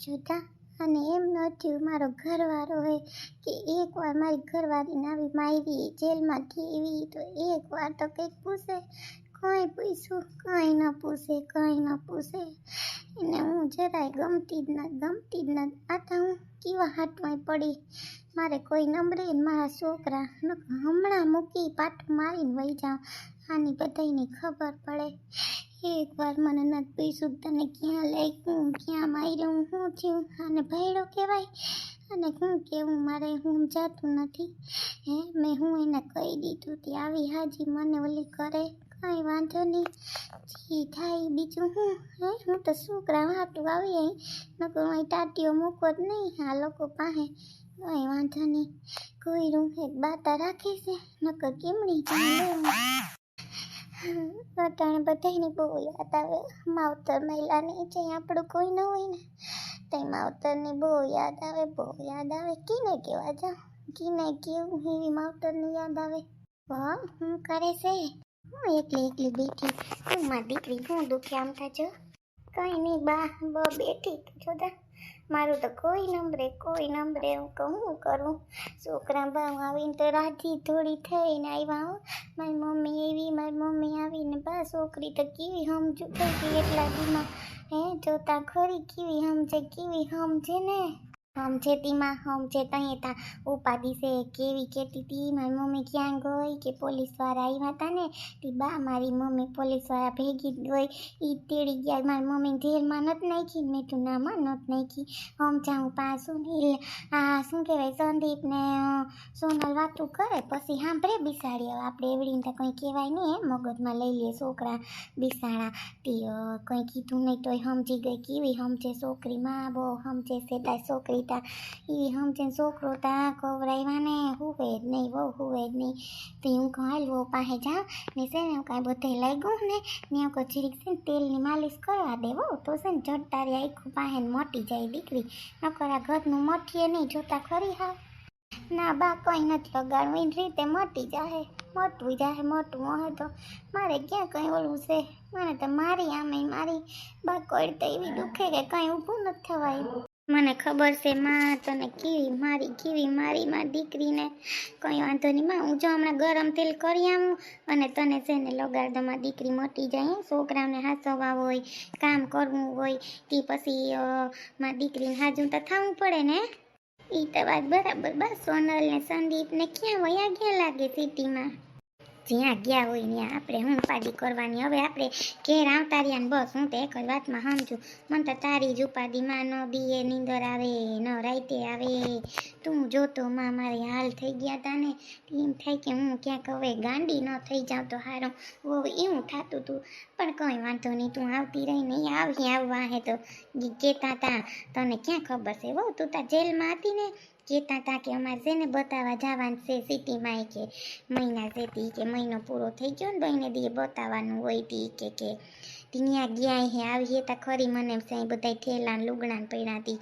જોતા અને એમ ન થયું મારો ઘરવાળો હોય કે એકવાર મારી ઘરવાળીને આવી મારી જેલમાં કેવી તો એકવાર તો કંઈક પૂછે. કંઈ પૂછ્યું કંઈ ન પૂછે, કંઈ ન પૂછે. એને હું જરાય ગમતી જ ન, ગમતી જ ન. આ તો હું કેવા હાથમાં પડી? મારે કોઈ નંબરે મારા છોકરા હમણાં મૂકી પાટું મારીને વહી જાઉં. આની બધાયની ખબર પડે. એકવાર મને નથી પૂછ્યું તને ક્યાં હું ક્યાં માર્યું, હું થયું? આને ભયડો કહેવાય? અને હું કેવું? મારે હું જાતું નથી. હે? મેં હું એને કહી દીધું. તે આવી હાજી મને ઓલી કરે. કાંઈ વાંધો નહીં. જી, થાય. બીજું હું? હે, હું તો છોકરા હાટું આવી અહીં. નકર અહીં ટાટીઓ મૂકો જ નહીં. આ લોકો પાસે કાંઈ વાંધો નહીં. કોઈ રૂમ એક બાતા રાખે છે. નકર કેમણી જાય અટાણે બધાયની બહુ યાદ આવે. માવતર મહિલાની જે આપણું કોઈ ન હોય ને. તે માવતરની બહુ યાદ આવે, બહુ યાદ આવે. કીને કેવા જા કીને કેવું? એવી માવતરની યાદ આવે. વાહ હું કરે છે? હું, એકલી એકલી બેઠી. હું મારી દીકરી હું દુખી આમ થાજો કંઈ નહીં બા, બ બેઠી જોતા મારું તો કોઈ નંબરે કોઈ નંબરે હું કહું કરું. છોકરા બા આવીને તો રાજી થોડી થઈને આવ્યા હું. મારી મમ્મી એવી મારી મમ્મી આવીને બા છોકરી તો કેવી સમજુ થઈ ગઈ એટલા દીમાં હે, જોતા ખરી કેવી સમજે કેવી સમજે ને? સમજે તીમાં સમજે ત્યાં તા ઉપાધિ છે કેવી કહેતી હતી મારી મમ્મી ક્યાં ગઈ કે પોલીસવાળા આવ્યા હતા ને તે બા મારી મમ્મી પોલીસવાળા ભેગી ગઈ ઈ તેડી ગયા મારી મમ્મી જેલમાં નથી નાખી મેં તું નામાં નથી નાખી સમજાવું પાછું ને આ શું કહેવાય સંદીપ ને સોનલ વાતું કરે પછી સાંભળે બિસાડી હવે આપણે એવડીને તો કંઈ કહેવાય નહીં હે મગજમાં લઈ લે છોકરા બિસાડા તે કંઈ કીધું નહીં તોય સમજી ગઈ, કેવી સમજે છોકરી, માં બહુ સમજે છે, તારી છોકરી તા એ સમજે છોકરો તા કવરાવ્યા ને હુવે જ નહીં બહુ હુવે જ નહીં તો હું કહું વહુ પાસે જાઉં ને છે ને કાંઈ બધે લઈ ગયું ને ને હું કહું છે ને તેલની માલિશ કરવા દે વહુ તો છે ને તારી આખું પાસે મોટી જાય દીકરી નકર આ ઘરનું મઠીએ નહીં જોતા ખરી હા ના બા કંઈ નથી લગાડવું એની રીતે મટી જાહે મોટું જાહે મોટું હોય તો મારે ક્યાં કંઈ ઓલું છે મને તો મારી આમે મારી બા કોઈ તો એવી દુખે કે કંઈ ઊભું નથી થવાયું મને ખબર છે, માં તને કેવી મારી કેવી મારી, માં દીકરીને કંઈ વાંધો નહીં. માં, હું જો હમણાં ગરમ તેલ કરી આવું અને તને છે ને લગાડ દો માં દીકરી મટી જાય છોકરાને હાચવવા હોય, કામ કરવું હોય, તે પછી માં દીકરીને હાજું તો થવું પડે ને. એ તો વાત બરાબર. બસ સોનલ ને સંદીપ ને ક્યાં વયા ગયા લાગે સિટીમાં જ્યાં ગયા હોય ત્યાં આપણે હું ઉપાધિ કરવાની. હવે આપણે ઘેર આવતા રહ્યા બસ હું તો એક જ વાતમાં સમજું મને તો તારી જ ઉપાધિમાં ન દીએ નીંદર આવે, ન રાઈતે આવે. તું જોતો માં મારે હાલ થઈ ગયા તા ને. એમ થાય કે હું ક્યાંક હવે ગાંડી ન થઈ જાઉં તો હારું. ઓ એવું થતું હતું પણ કંઈ વાંધો નહીં, તું આવતી રહી નહીં આવી આવવા હે તો કહેતા તા. તને ક્યાં ખબર છે? બહુ તું તાર જેલમાં હતી ને? કહેતા હતા કે અમારે છે ને બતાવવા જવાનું છે સિટીમાં કે મહિના સેતી કે મહિનો પૂરો થઈ ગયો ને તો એને દીએ બતાવવાનું હોય તી કે કે. ત્યાં ગયા હે આવીએ તા ખરી મને એમ સાંઈ બધા થેલા લુગડા ને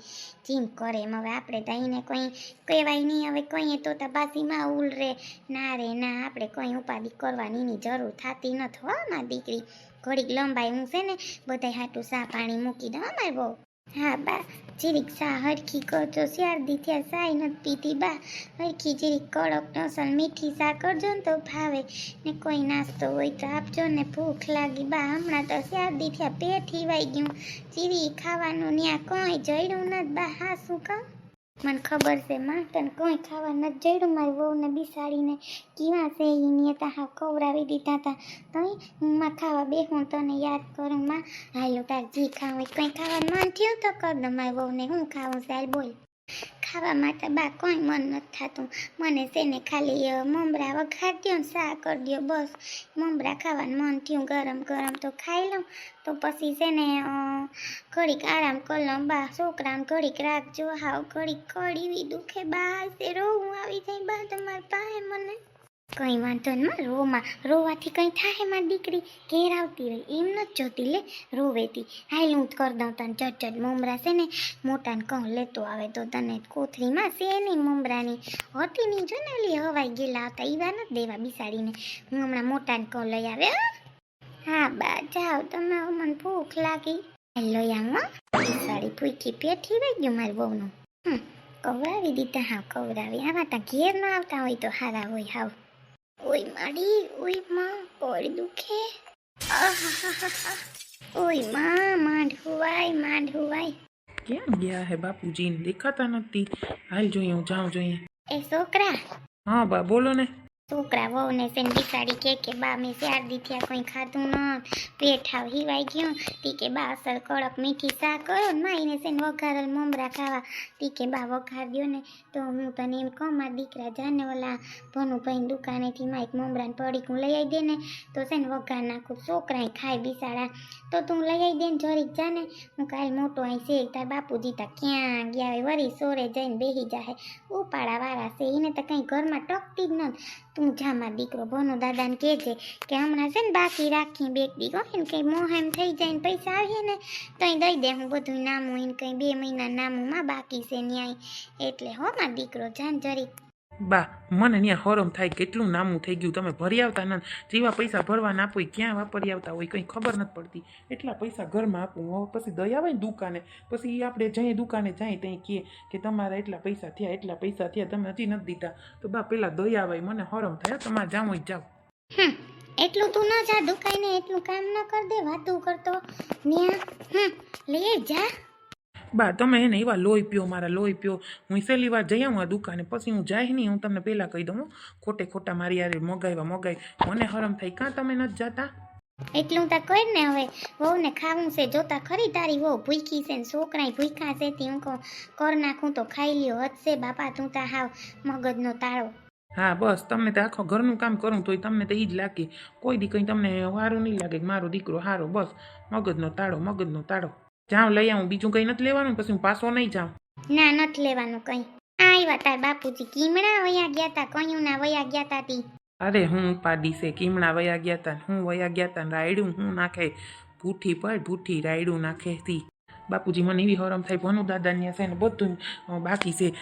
જીમ કરે એમ હવે આપણે તો અહીંને કંઈ કહેવાય નહીં, હવે કંઈ તો તા બાસીમાં ઉલ રે ના રે, ના, આપણે કંઈ ઉપાધિ કરવાની જરૂર થતી નથી હો મારી દીકરી. ઘડીક લંબાઈ હું છે ને બધા હાટું સા પાણી મૂકી દઉં અમારે બહુ હા, બા. જીરીક સા હરખી કરજો શિયાળદી થયા સાઈ નથી પીધી બા. હરખી જીરીક કડક નસલ મીઠી સા કરજો ને તો ભાવે. ને કોઈ નાસ્તો હોય તો આપજો ને ભૂખ લાગી, બા. હમણાં તો શિયાળદી થયા પેટ હિવાઈ ગયું. જીરી ખાવાનું ત્યાં કોઈ જડ્યું નથી, બા. હા, શું કહું? મને ખબર છે, માં તને કોઈ ખાવા નથી જડ્યું મારી વહુને બિસાડીને કેવા છે એની હતા હા ખવડાવી દીધા હતા તઈ હું માં ખાવા બેહું તને યાદ કરું, માં. હાલો તાર જી ખાવું કંઈ ખાવાનું મન થયું તો કર દો, મારી વહુને હું ખાવું છે બોલ. ખાવા માટે બા કોઈ મન નથી થતું. મને તેને ખાલી મમરા વઘાર દ્યો ને સા કરી દ્યો, બસ. મમરા ખાવાનું મન થયું ગરમ ગરમ તો ખાઈ લઉં. તો પછી તેને ઘડીક આરામ કરી લઉં બા. છોકરાને ઘડીક રાખજો, હાવ ઘડીક કડીવી દુખે. બા તે રોવું આવી જાય બા, તમારી પાસે મને. કંઈ વાંધો ન રોમાં, રોવાથી કંઈ થાય મારી દીકરી? ઘેર આવતી રહી, એમ નથી જોતી, લે રોવેતી હાલ હું કર દઉં તને ચટ મમરા છે ને, મોટાને કહું, લેતો આવે તો તને કોથળીમાં નહીં મમરાની, હતી નહીં જો ને, ઓલી હવાઈ ગયેલા હતા એવા નથી દેવા બિસાડીને. હું હમણાં મોટાને કહું, લઈ આવે, હો. બા, જાઓ તમે મને ભૂખ લાગી. લઈ યામો બિસાડી પૂછી પેઠી રહી ગયું મારી બહુનું હમ, કવરાવી દીધા, હા, કવરાવી. આવા ત્યાં ઘેર ના આવતા હોય તો હારા હોય, હાવ. ઓય માડી ওই মা કોળ দুঃখে ওই ઓયમાં માંડ હુવાય માંડ હુવાય ક્યાં ગયા હે બાપુજી? દેખાતા નથી. હાલ જોઈએ હું જાઉં જોઈએ. એ છોકરા? હા બા બોલો ને. છોકરા વહુ ને સેન બિસાડી કે કે બા, મેં ચાર દી થયા કંઈ ખાધું ન પેટ હાવ હિવાઈ ગયું. તી કે બા, અસલ કડક મીઠી શાક કરો ને માઈને સેન વઘારેલ મમરા ખાવા. તી કે બા, વઘાર દ્યો ને તો હું તને એમ કહું, મારા દીકરા જાને ઓલા ભનુભાઈ દુકાનેથી માઇક મમરાને પડીકું લઈ આવી દે ને, તો છે ને વઘાર નાખું. છોકરાએ ખાય બિસાડા. તો તું લઈ આવી દે ને જરીક જાને. હું કાલ મોટો અહીં છે તાર બાપુજી તા ક્યાં ગયા હોય, વરી સોરે જઈને બેહી જાહે. ઉપાડા વાળા છે એને તો કંઈ ઘરમાં ટકતી જ નથી. તું જામાં દીકરો. ભનો દાદાને કહેજે કે હમણાં છે ને બાકી રાખી બે દીકરો એને કંઈ મોહેમ થઈ જાય ને પૈસા આવીએ ને તો અહીં દઈ દે. હું બધું નામું એને કંઈ બે મહિના નામુંમાં બાકી છે ન્યાય. એટલે હો, મારો દીકરો જાન જરીક. બા, મને ત્યાં હરમ થાય, કેટલું નામું થઈ ગયું, તમે ભરી આવતા નથી જેવા પૈસા ભરવાના આપો એ ક્યાં વાપરી આવતા હોય, કંઈ ખબર નથી પડતી. એટલા પૈસા ઘરમાં આપું, હવે પછી દયા આવે ને દુકાને, પછી આપણે જઈએ દુકાને જાય ત્યાં કહે કે તમારા એટલા પૈસા થયા, એટલા પૈસા થયા, તમે હજી નથી દીધા. તો બા, પેલા દયા આવે, મને હરમ થાય તમારે જાવ જ જાઓ એટલું તું ના જા દુકાને, એટલું કામ ન કર દે, વાતું કરતો. લે જા. બા તમે એને એવા લોહી પીઓ મારા લોહી પીઓ. હું સહેલી વાર જઈ આવું આ દુકાને પછી હું જાય નહીં હું તમને પહેલાં કહી દઉં ખોટે ખોટા મારી યારે મગાવ્યા મગાવી મને હરમ થઈ કાં તમે નથી જતા? એટલું તા કર ને હવે. વહુને ખાવું છે જોતા ખરી તારી વહુ ભૂખી છે ને છોકરાય ભૂખ્યા છે તે હું કહું કર નાખું તો ખાઈ લ્યો હદશે બાપા તું તા હાવ મગજનો તાળો. હા બસ તમને તો આખો ઘરનું કામ કરું તોય તમને તો એ જ લાગે. કોઈ દી કંઈ તમને સારું નહીં લાગે મારો દીકરો સારો બસ. મગજનો તાળો મગજનો તાળો. જાઉં લઈ આવું. બીજું કંઈ નથી લેવાનું પછી હું પાછો નહીં જાઉં. ના નથી લેવાનું કઈ. આવ્યા તાર બાપુજી. કીમડા વયા ગયા તા કયું ના વયા ગયા તા તી. અરે હું પાડી છે કીમણા વયા ગયા તા હું વયા ગયા તા રાયડું હું નાખે. ભૂઠી પર ભૂઠી રાયડું નાખે તી. બાપુજી મને એવી હરમ થાય ભનુ દાદાની છે ને બધું બાકી છે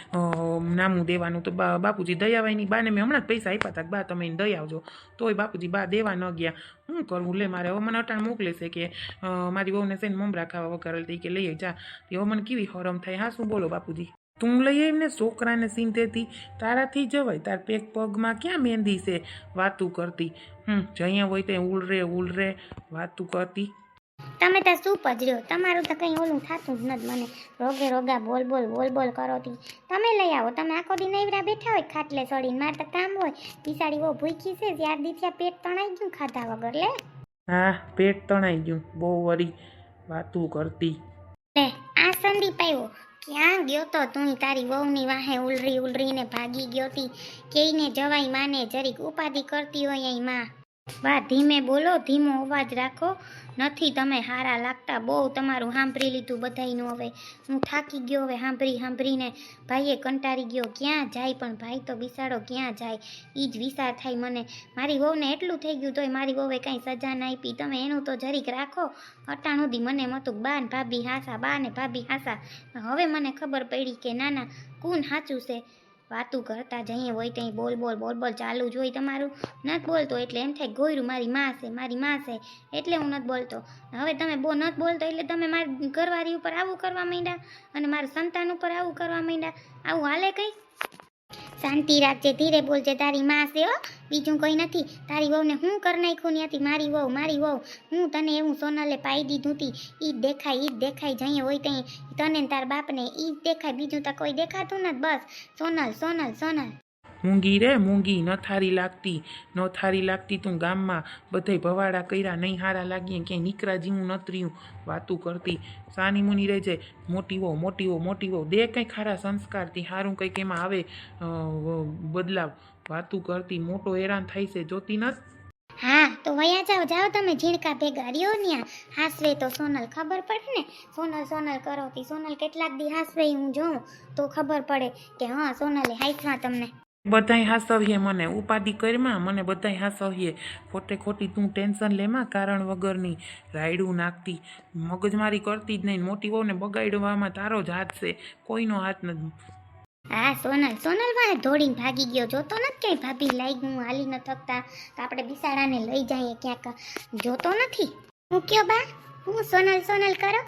નામું દેવાનું તો બાપુજી દયાવાયની બાને મેં હમણાં જ પૈસા આપ્યા હતા બા તમે એને દઈ આવજો. તોય બાપુજી બા દેવા ન ગયા. શું કરવું? લે મારે. હવે મને અટાણ મોકલે છે કે મારી બહુને છે ને મમરા ખાવા હતી કે લઈ જા. હવે મને કેવી હરમ થાય? હા, શું બોલો બાપુજી? તું લઈ આવીને છોકરાને સીનતેથી તારાથી જવાય તાર પેક પગમાં ક્યાં મહેંદી છે? વાતું કરતી. હમ જઈએ હોય તે ઉલ રે ઉલ રે વાતું કરતી. તમે તો શું પજર્યો તમારું તો કંઈ ઓલું થતું જ નથી મને. રોગે રોગા બોલ બોલ બોલ બોલ કરો તી. તમે લઈ આવો. તમે આખો દી નૈવરા બેઠા હોય ખાટલે ચડીને મારે તો કામ હોય. બિસાડી બહુ ભૂખી છે. ત્યાર દીથી પેટ તણાઈ ગયું ખાધા વગર લે. હા પેટ તણાઈ ગયું. બહુ વરી વાતું કરતી. લે આ સંદીપ આવ્યો. ક્યાં ગયો તો તું? તારી વહુની વાહે ઉલરી ઉલરીને ભાગી ગયો તી. કેઈને જવાય માને જરીક ઉપાધિ કરતી હોય અહીં માં. વાહ, ધીમે બોલો, ધીમો અવાજ રાખો. નથી તમે હારા લાગતા. બહુ તમારું સાંભળી લીધું બધાયનું હવે. હું થાકી ગયો હવે, સાંભળી, સાંભળીને ભાઈએ કંટાળી ગયો. ક્યાં જાય પણ ભાઈ તો બિસાડો, ક્યાં જાય? એ જ વિચાર થાય મને. મારી વહુને એટલું થઈ ગયું તોય મારી વહુએ કાંઈ સજા ના આપી. તમે એનું તો જરીક રાખો. અટાણ સુધી મને મતું બા ને ભાભી હાસા બા ને ભાભી હાસા. હવે મને ખબર પડી કે ના ના કોણ સાચું છે? વાતું કરતા જઈએ હોય ત્યાં બોલ બોલ બોલ બોલ ચાલુ જ હોય તમારું. નથી બોલતો એટલે એમ થાય ગોયરું મારી માં છે, મારી માં છે, એટલે હું નથી બોલતો. હવે તમે બહુ નથી બોલતો એટલે તમે મારી ઘરવાળી ઉપર આવું કરવા માંડ્યા અને મારા સંતાન ઉપર આવું કરવા માંડ્યા. આવું હાલે કંઈ? શાંતિ રાખજે, ધીરે બોલજે, તારી માં છે હો. બીજું કંઈ નથી. તારી વહુને હું કર નાખ્યું ત્યાંથી મારી વહુ મારી વહુ. હું તને એવું સોનલે પાઈ દીધું હતી એ જ દેખાય, ઈ જ દેખાય જઈએ હોય ત્યાં. તને ને તાર બાપને ઈ જ દેખાય, બીજું તો કોઈ દેખાતું નથી, બસ. સોનલ સોનલ સોનલ. મૂંગી રે મૂંગી ન થારી લાગતી, ન થારી લાગતી તું ગામમાં. બધાય ભવાડા કર્યા, નહીં હારા લાગીએ, ક્યાંય નીકળા જેવું નતર્યું વાતું કરતી સાની મુની રહે છે મોટી વહુ મોટી વહુ મોટી વહુ દે કંઈ ખારા સંસ્કારથી સારું કંઈક એમાં આવે બદલાવ. વાતું કરતી, મોટો હેરાન થાય છે, જોતી નથી હા, તો વયા જાઓ જાઓ તમે ઝીણકા ભેગા. રહ્યો ન્યા. હાસવે તો સોનલ ખબર પડે ને? સોનલ સોનલ કરો તી. સોનલ કેટલાક દી હાસવે હું જોઉં, તો ખબર પડે કે, હા, સોનલે હાઈસમાં તમને. બધાય હાસવીએ મને ઉપાધિ કરમાં, મને બધાય હાસવીએ. ખોટે ખોટી તું ટેન્શન લેમાં કારણ વગરની રાયડું નાખતી. મગજમારી કરતી જ નહીં, મોટી વહુને બગાડવામાં તારો જ હાથ છે, કોઈનો હાથ નથી. હા, સોનલ સોનલ વાહ દોડીને ભાગી ગયો, જોતો નથી ક્યાંય ભાભી લાઈ હું હાલી ન થકતા. તો આપણે બિસાડાને લઈ જઈએ ક્યાંક. જોતો નથી. હું કયો બા? હું સોનલ સોનલ કરો.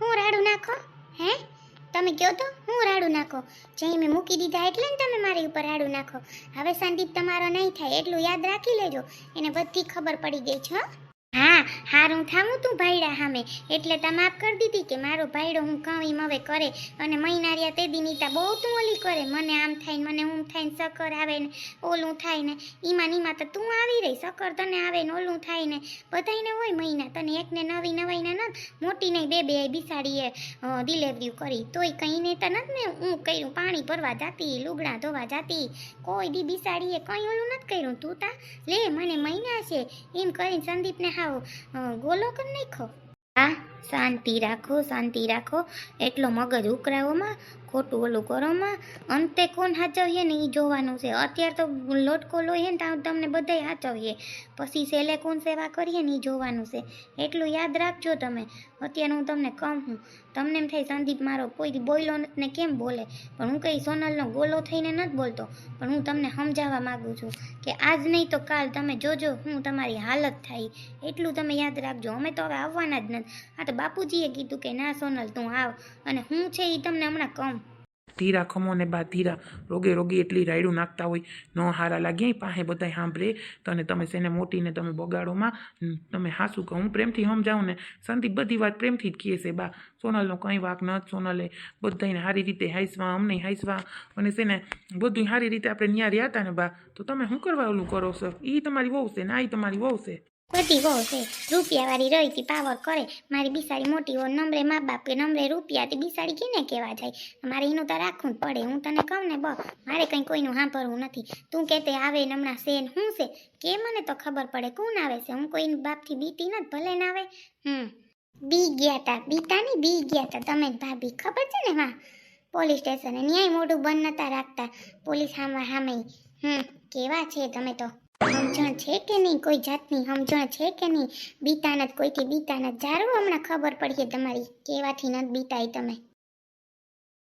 હું રાડું નાખો, હે? તમે કહો તો? હું રાડું નાખો. જઈ મેં મૂકી દીધા એટલે ને તમે મારી ઉપર રાડું નાખો. હવે સંદીપ તમારો નહીં થાય, એટલું યાદ રાખી લેજો. એને બધી ખબર પડી ગઈ છે, હો? હા, હારું થાવું તું ભાઈડા સામે એટલે તા માફ કરી દીધી કે મારો ભાઈડો હું કવી હવે કરે અને મહિનારિયા તે દી નીતા બહુ તું ઓલી કરે. મને આમ થાય ને મને ઊમ થાય ને સકર આવે ને ઓલું થાય ને ઈમાં નીમાં તો તું આવી રહી, સકર તને આવે ને ઓલું થાય ને બધાયને હોય મહિના, તને એકને નવી નવાઈને ન, મોટી નહીં, બે બે બિસાડીએ ડિલેવરી કરી. તોય કંઈને તો નથી ને હું કર્યું, પાણી ભરવા જાતી, લુગડા ધોવા જાતી. કોઈ દી બિસાડીએ, કંઈ ઓલું નથી કર્યું. તું તા, લે, મને મહિના છે. એમ કરીને સંદીપને અ, ગોલો કરી નાખો હા? શાંતિ રાખો શાંતિ રાખો. એટલો મગજ ઉકરાવોમાં ખોટું ઓલું કરોમાં. અંતે કોણ સાચવીએ ને એ જોવાનું છે? અત્યારે તો લોટકો લોહીએ ને ત્યાં તમને બધાય સાચવીએ પછી સેલે કોણ સેવા કરીએ ને એ જોવાનું છે? એટલું યાદ રાખજો તમે. અત્યારે હું તમને કહું છું, તમને એમ થાય સંદીપ મારો કોઈ નથી ને કેમ બોલે? પણ હું કંઈ સોનલનો ગોલો થઈને નથી બોલતો. પણ હું તમને સમજાવવા માગું છું કે આજ નહીં તો કાલ તમે જોજો હું તમારી હાલત થાય. એટલું તમે યાદ રાખજો. અમે તો હવે આવવાના જ નથી. આ તો બાપુજીએ કીધું કે ના સોનલ તું આવ અને હું છે એ તમને હમણાં કહું. ધીરા ખમો ને બા ધીરા રોગે રોગે એટલી રાયડું નાખતા હોય, ન હારા લાગ્યા પાસે બધાય સાંભળે. તને તમે સેને મોટીને તમે બગાડોમાં તમે હાસું કહો. હું પ્રેમથી સમજાવું ને, સંદીપ બધી વાત પ્રેમથી જ કહે છે, બા. સોનલનો કંઈ વાક ન સોનલે. બધાને સારી રીતે હાઈસવા, અમને હાઈસવા. અને સેને બધું સારી રીતે આપણે ન્યા હતા ને, બા. તો તમે શું કરવા ઓલું કરો છો? એ તમારી વહુ છે ને, આ તમારી વહુ છે? બધી બહુ છે. રૂપિયાવાળી રહીતી પાવર કરે. મારી બિસાડી મોટી હોય નમરે મા બાપ કે નમરે રૂપિયાથી તે બિસાડી કેને કહેવા જાય? મારે એનું તો રાખવું જ પડે. હું તને કહું ને બસ, મારે કંઈ કોઈનું સાંભળવું નથી. તું કહેતે આવે ને હમણાં સેન શું છે? કે મને તો ખબર પડે કોણ આવે છે? હું કોઈ બાપથી બીતી નથી, ભલે ના આવે. હમ. બી ગયા તા. બીતા બી ગયા તા. તમે ભાભી. ખબર છે ને હા પોલીસ સ્ટેશને ન્યાય મોઢું બંધ નતા રાખતા. પોલીસ સામે સામે હમ. કેવા છે તમે તો? સમજણ છે કે નહીં? કોઈ જાતની સમજણ છે કે નહીં? બીતા નથી કોઈથી બીતા નથી જારું હમણાં ખબર પડી કે તમારી કેવાથી નથી બીતાય તમે.